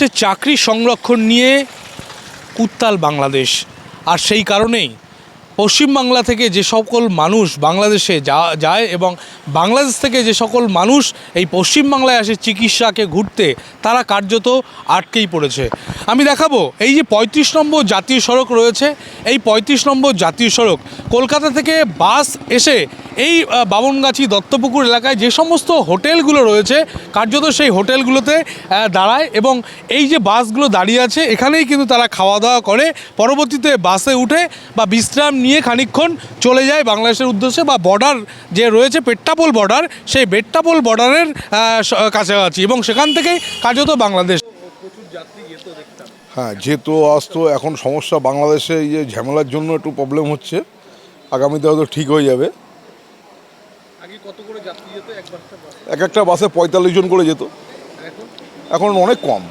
সে চাকরি সংরক্ষণ নিয়ে উত্তাল বাংলাদেশ। আর সেই কারণেই পশ্চিমবাংলা থেকে যে সকল মানুষ বাংলাদেশে যা, যায় এবং বাংলাদেশ থেকে যে সকল মানুষ এই পশ্চিমবাংলায় আসে চিকিৎসাকে ঘুরতে, তারা কার্যত আটকেই পড়েছে। আমি দেখাবো, এই যে পঁয়ত্রিশ নম্বর জাতীয় সড়ক রয়েছে, এই পঁয়ত্রিশ নম্বর জাতীয় সড়ক কলকাতা থেকে বাস এসে এই আহ, বামনগাছি দত্তপুকুর এলাকায় যে সমস্ত হোটেলগুলো রয়েছে কার্যত সেই হোটেলগুলোতে দাঁড়ায় এবং এই যে বাসগুলো দাঁড়িয়ে আছে এখানেই কিন্তু তারা খাওয়া দাওয়া করে। পরবর্তীতে বাসে উঠে বা বিশ্রাম নিয়ে খানিকক্ষণ চলে যায় বাংলাদেশের উদ্দেশ্যে বা বর্ডার যে রয়েছে পেট্টাপোল বর্ডার সেই পেট্টাপোল বর্ডারের কাছাকাছি এবং সেখান থেকেই কার্যত বাংলাদেশ। হ্যাঁ যেহেতু আসতো এখন সমস্যা বাংলাদেশে এই যে ঝামেলার জন্য একটু প্রবলেম হচ্ছে। আগামীতে হয়তো ঠিক হয়ে যাবে আগে কত করে যাত্রী যেত একবার এক একটা বাসে পঁয়তাল্লিশ জন করে যেত। এখন? অনেক কম।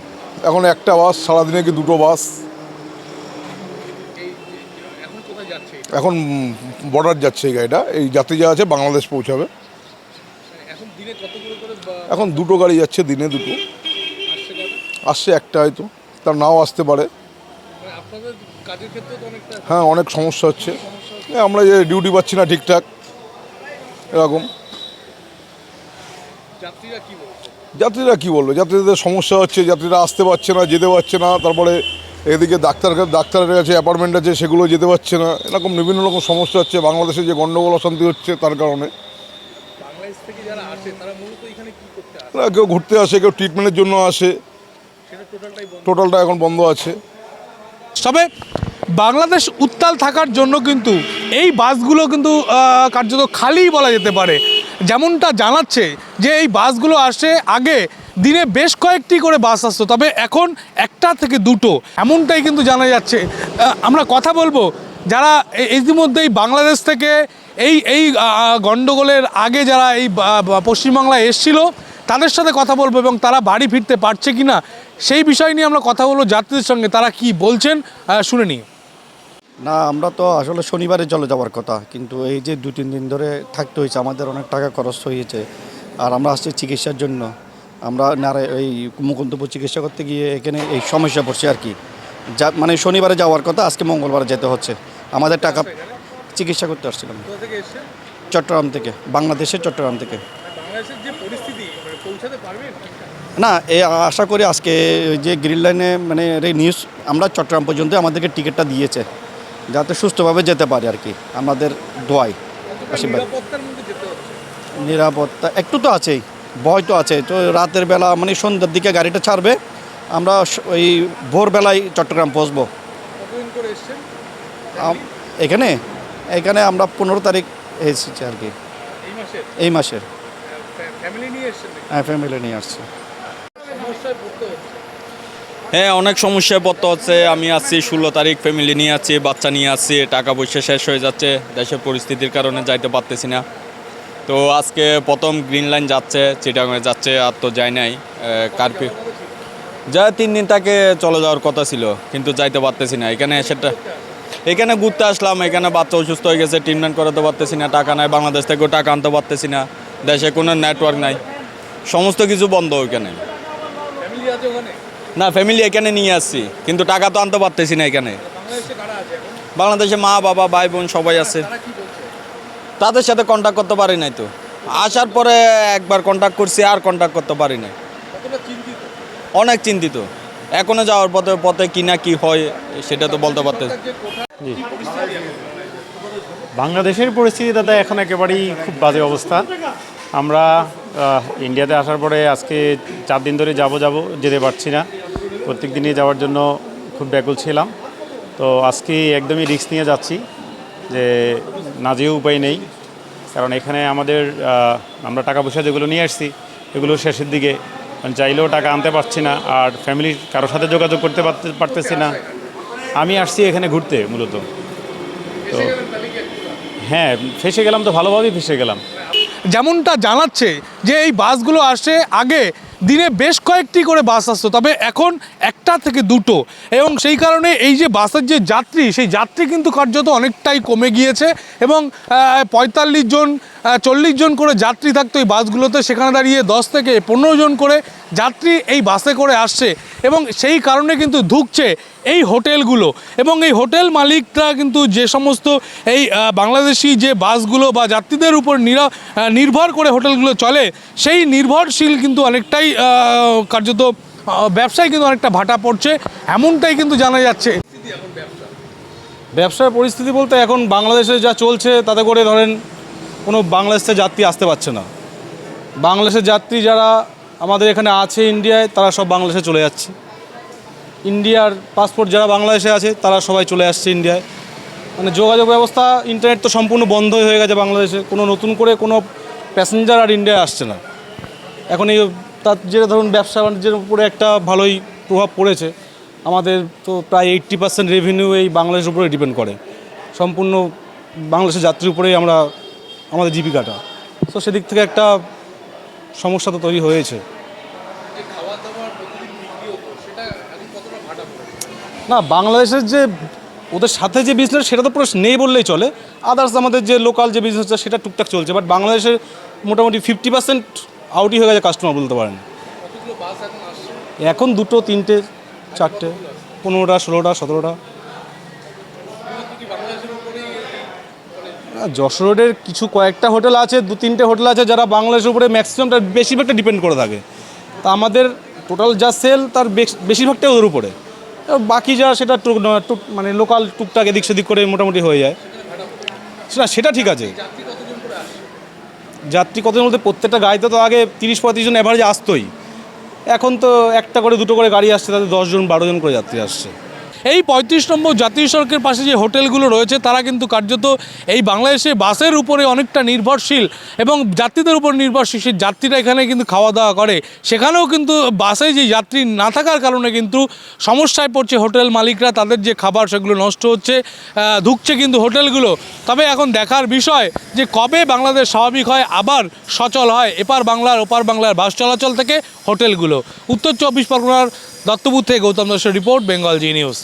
এখন একটা বাস সারাদিনে কি দুটো বাস? এখন বর্ডার যাচ্ছে? এই গাড়িটা। এই যাত্রী যা আছে বাংলাদেশ পৌঁছাবে। এখন দুটো গাড়ি যাচ্ছে দিনে দুটো। আসছে একটা হয়তো। তার নাও আসতে পারে। মানে হ্যাঁ অনেক সমস্যা হচ্ছে। আমরা যে ডিউটি পাচ্ছি না ঠিকঠাক। এরকম। যাত্রীরা কি বলছে? যাত্রীরা কি বলবে? যাত্রীদের সমস্যা হচ্ছে যাত্রীরা আসতে পারছে না যেতে পারছে না তারপরে এদিকে ডাক্তার ডাক্তারের কাছে অ্যাপার্টমেন্ট আছে সেগুলো যেতে পারছে না। এরকম বিভিন্ন রকম সমস্যা হচ্ছে বাংলাদেশে যে গণ্ডগোল অশান্তি হচ্ছে তার কারণে। যারা আসে তারা মূলত এখানে কি করতে আসে? তারা কেউ ঘুরতে আসে কেউ ট্রিটমেন্টের জন্য আসে। সেটা টোটালটাই বন্ধ। টোটালটা এখন বন্ধ আছে। তবে বাংলাদেশ উত্তাল থাকার জন্য কিন্তু এই বাসগুলো কিন্তু কার্যত খালি বলা যেতে পারে। যেমনটা জানাচ্ছে যে এই বাসগুলো আসে আগে দিনে বেশ কয়েকটি করে বাস আসতো, তবে এখন একটা থেকে দুটো। এমনটাই কিন্তু জানা যাচ্ছে। আমরা কথা বলব যারা ইতিমধ্যেই বাংলাদেশ থেকে এই এই গণ্ডগোলের আগে যারা এই পশ্চিমবাংলায় এসছিল, তাদের সাথে কথা বলব এবং তারা বাড়ি ফিরতে পারছে কি না সেই বিষয় নিয়ে আমরা কথা বলব। যাত্রীদের সঙ্গে তারা কি বলছেন শুনে নিই। না আমরা তো আসলে শনিবারে চলে যাওয়ার কথা কিন্তু এই যে দু তিন দিন ধরে থাকতে হয়েছে আমাদের অনেক টাকা খরচ হয়েছে। আর আমরা আসছি চিকিৎসার জন্য। আমরা নারে এই মুকুন্দপুর চিকিৎসা করতে গিয়ে এখানে এই সমস্যা পড়ছে আর কি। যা মানে শনিবারে যাওয়ার কথা আজকে মঙ্গলবারে যেতে হচ্ছে। আমাদের টাকা চিকিৎসা করতে আসছিলাম। চট্টগ্রাম থেকে বাংলাদেশের চট্টগ্রাম থেকে। পারবেন? না এ আশা করি আজকে যে গ্রিন লাইনে মানে এই নিউজ আমরা চট্টগ্রাম পর্যন্ত আমাদেরকে টিকিটটা দিয়েছে। যাতে সুস্থভাবে যেতে পারে আর কি আমাদের দোয়াই আশীর্বাদ। নিরাপত্তা একটু তো আছেই ভয় তো আছে তো রাতের বেলা মানে সন্ধ্যার দিকে গাড়িটা ছাড়বে আমরা ওই ভোরবেলায় চট্টগ্রাম পৌঁছবো। এখানে? এখানে আমরা পনেরো তারিখ এসেছি আর কি। এই মাসের? হ্যাঁ ফ্যামিলি নিয়ে আসছি। পড়তে হচ্ছে। হ্যাঁ অনেক সমস্যায় পড়তে হচ্ছে। আমি আসছি ষোলো তারিখ ফ্যামিলি নিয়ে আসছি বাচ্চা নিয়ে আসছি টাকা পয়সা শেষ হয়ে যাচ্ছে। দেশের পরিস্থিতির কারণে যাইতে পারতেছি না। তো আজকে প্রথম গ্রিন লাইন যাচ্ছে, চিটাগংয়ে যাচ্ছে, আর তো যায় নাই। কার্ফিউ যা তিন দিন তাকে চলে যাওয়ার কথা ছিল, কিন্তু যাইতে পারতেছি না। এখানে সেটা এখানে ঘুরতে আসলাম, এখানে বাচ্চা অসুস্থ হয়ে গেছে ট্রিটমেন্ট করাতে পারতেছি না, টাকা নাই, বাংলাদেশ থেকেও টাকা আনতে পারতেছি না। দেশে কোনো নেটওয়ার্ক নাই। সমস্ত কিছু বন্ধ ওইখানে। আছে না ফ্যামিলি এখানে নিয়ে আসছি, কিন্তু টাকা তো আনতে পারতেছি না এখানে। বাংলাদেশে মা, বাবা, ভাই, বোন সবাই আছে। তাদের সাথে কন্ট্যাক্ট করতে পারি নাই তো। আসার পরে একবার কন্ট্যাক্ট করছি, আর কন্ট্যাক্ট করতে পারি নাই। অনেক চিন্তিত। এখনও যাওয়ার পথে পথে কি না কি হয়, সেটা তো বলতে পারতে যে কোঠা কি পরিস্থিতি এখন? বাংলাদেশের পরিস্থিতি দাদা এখন একেবারেই খুব বাজে অবস্থা। আমরা ইন্ডিয়াতে আসার পরে আজকে চার দিন ধরে যাব যাব যেতে পারছি না। প্রত্যেক দিনই যাওয়ার জন্য খুব ব্যাকুল ছিলাম। তো আজকে একদমই রিস্ক নিয়ে যাচ্ছি যে না যেও উপায় নেই। কারণ এখানে আমাদের আমরা টাকা পয়সা যেগুলো নিয়ে আসছি, এগুলো শেষের দিকে। চাইলেও টাকা আনতে পারছি না আর ফ্যামিলির কারোর সাথে যোগাযোগ করতে পারতে, পারতেছি না। আমি আসছি এখানে ঘুরতে মূলত। তো হ্যাঁ ফেসে গেলাম তো ভালোভাবেই ফেসে গেলাম। যেমনটা জানাচ্ছে যে এই বাসগুলো আসে আগে দিনে বেশ কয়েকটি করে বাস আসতো, তবে এখন একটা থেকে দুটো। এবং সেই কারণে এই যে বাসের যে যাত্রী, সেই যাত্রী কিন্তু কার্যত অনেকটাই কমে গিয়েছে এবং পঁয়তাল্লিশ জন চল্লিশ জন করে যাত্রী থাকতো এই বাসগুলোতে। সেখানে দাঁড়িয়ে দশ থেকে পনেরো জন করে যাত্রী এই বাসে করে আসছে এবং সেই কারণে কিন্তু ধুকছে এই হোটেলগুলো। এবং এই হোটেল মালিকরা কিন্তু যে সমস্ত এই বাংলাদেশি যে বাসগুলো বা যাত্রীদের উপর নিরা- নির্ভর করে হোটেলগুলো চলে, সেই নির্ভরশীল কিন্তু অনেকটাই আহ, কার্যত ব্যবসায় কিন্তু অনেকটা ভাটা পড়ছে এমনটাই কিন্তু জানা যাচ্ছে। ব্যবসার পরিস্থিতি বলতে এখন বাংলাদেশে যা চলছে তাতে করে ধরেন কোনো বাংলাদেশে যাত্রী আসতে পারছে না। বাংলাদেশের যাত্রী যারা আমাদের এখানে আছে ইন্ডিয়ায় তারা সব বাংলাদেশে চলে যাচ্ছে। ইন্ডিয়ার পাসপোর্ট যারা বাংলাদেশে আছে তারা সবাই চলে আসছে ইন্ডিয়ায়। মানে যোগাযোগ ব্যবস্থা ইন্টারনেট তো সম্পূর্ণ বন্ধই হয়ে গেছে বাংলাদেশে। কোনো নতুন করে কোনো প্যাসেঞ্জার আর ইন্ডিয়ায় আসছে না। এখন এই তার যেটা ধরুন ব্যবসা বাণিজ্যের উপরে একটা ভালোই প্রভাব পড়েছে, আমাদের তো প্রায় এইট্টি পার্সেন্ট রেভিনিউ এই বাংলাদেশের উপরে ডিপেন্ড করে। সম্পূর্ণ বাংলাদেশের যাত্রীর উপরেই আমরা, আমাদের জীবিকাটা। তো সেদিক থেকে একটা সমস্যা তো তৈরি হয়েছে। না, বাংলাদেশের যে ওদের সাথে যে বিজনেস সেটা তো পুরো নেই বললেই চলে। আদার্স আমাদের যে লোকাল যে বিজনেসটা সেটা টুকটাক চলছে। বাট বাংলাদেশের মোটামুটি ফিফটি পার্সেন্ট আউটই হয়ে গেছে কাস্টমার বলতে পারেন। এখন দুটো, তিনটে, চারটে, পনেরোটা, ষোলোটা, সতেরোটা। যশোর রোডের কিছু কয়েকটা হোটেল আছে, দু, তিনটে হোটেল আছে যারা বাংলাদেশের উপরে ম্যাক্সিমামটা বেশিরভাগটা ডিপেন্ড করে থাকে। তা আমাদের টোটাল যা সেল তার বেশ- বেশিরভাগটাই ওদের উপরে। বাকি যা সেটা মানে লোকাল টুকটাক এদিক সেদিক করে মোটামুটি হয়ে যায়। সেটা সেটা ঠিক আছে। যাত্রী কতজন বলতে প্রত্যেকটা গাড়িতে তো আগে তিরিশ পঁয়ত্রিশ জন অ্যাভারেজ আসতোই। এখন তো একটা করে, দুটো করে গাড়ি আসছে তাদের দশজন বারো জন করে যাত্রী আসছে। এই পঁয়ত্রিশ নম্বর জাতীয় সড়কের পাশে যে হোটেলগুলো রয়েছে, তারা কিন্তু কার্যত এই বাংলাদেশে বাসের উপরে অনেকটা নির্ভরশীল এবং যাত্রীদের উপর নির্ভরশীল। সেই যাত্রীরা এখানে কিন্তু খাওয়া দাওয়া করে। সেখানেও কিন্তু বাসে যে যাত্রী না থাকার কারণে কিন্তু সমস্যায় পড়ছে হোটেল মালিকরা। তাদের যে খাবার সেগুলো নষ্ট হচ্ছে ধুকছে কিন্তু হোটেলগুলো। তবে এখন দেখার বিষয় যে কবে বাংলাদেশ স্বাভাবিক হয়, আবার সচল হয়, এপার বাংলার, ওপার বাংলার বাস চলাচল থেকে হোটেলগুলো। উত্তর চব্বিশ পরগনার দত্তপুর থেকে গৌতম দাসের রিপোর্ট, বেঙ্গল জি নিউজ।